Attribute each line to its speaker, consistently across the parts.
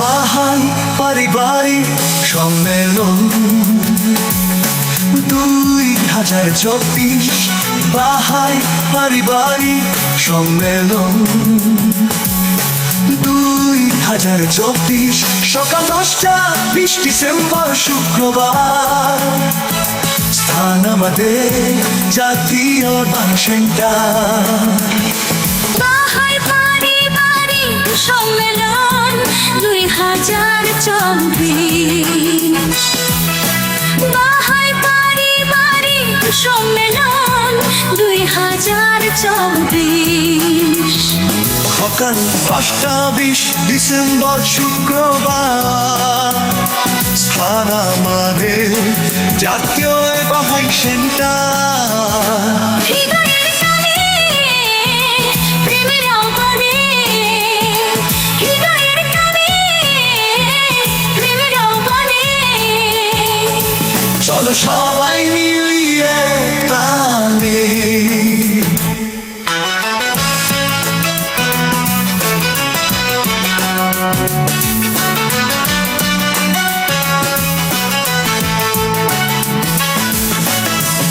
Speaker 1: বাহাই পারিবারিক সম্মেলন। দুই হাজার চব্বিশ বাহাই পারিবারিক সম্মেলন। দুই হাজার চব্বিশ সকাল দশটা, বিশ ডিসেম্বর শুক্রবার। স্থান আমাদের জাতীয় ডান্স সেন্টার।
Speaker 2: সম্মেলন। হাজার চব্বিশ বাহাই পারিবারিক সম্মেলন দুই হাজার চব্বিশ
Speaker 1: সকাল পাঁচটা বিশ ডিসেম্বর শুক্রবার। স্থান আমাদের জাতীয় বাহাই সেন্টার। সবাই মিলিয়ে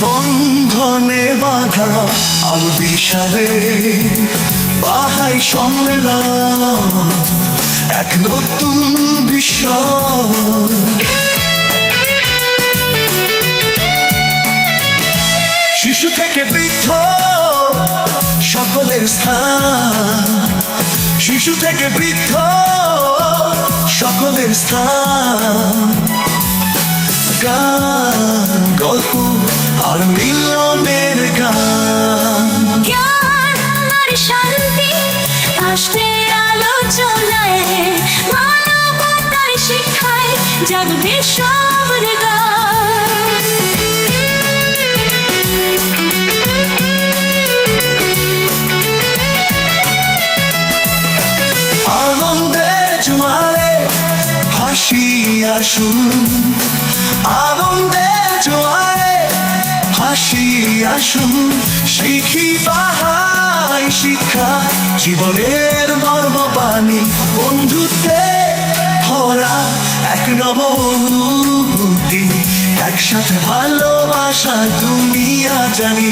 Speaker 1: বন্ধনে বাধা আর বিষাদে বাহাই সম্মেলন এক নতুন বিষয় শিশু থেকে বৃদ্ধ সকলের স্থান। শিশু থেকে বৃদ্ধ সকলের স্থান। গান, গল্প আর মিলনের গান।
Speaker 2: শান্তি রাষ্ট্রের আলোচনায়, মানবতার শিক্ষায় জাগবে সবার
Speaker 1: আনন্দের আসুন, আনন্দের জোয়ারে হাসি আসুন। শিখি পাহাই শিক্ষা, জীবনের মর্মবাণী, বন্ধুত্বে ভরা এক নব একসাথে ভালোবাসা দুনিয়া জানি।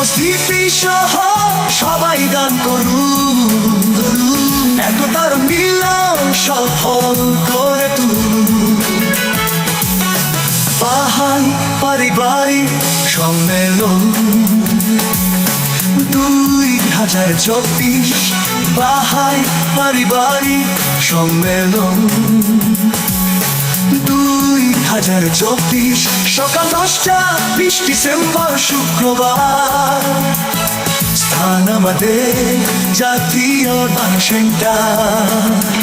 Speaker 1: উপস্থিতি সহ সবাই গান করুন। একতার মিলন সফল করে তুলুন। পাহাই পারিবারিক সম্মেলন। দুই হাজার চব্বিশ বাহাই পারিবারিক সম্মেলন। হাজার চব্বিশ সকাল দশটা বিশ ডিসেম্বর শুক্রবার। স্থান আমাদের জাতীয় সেন্টার।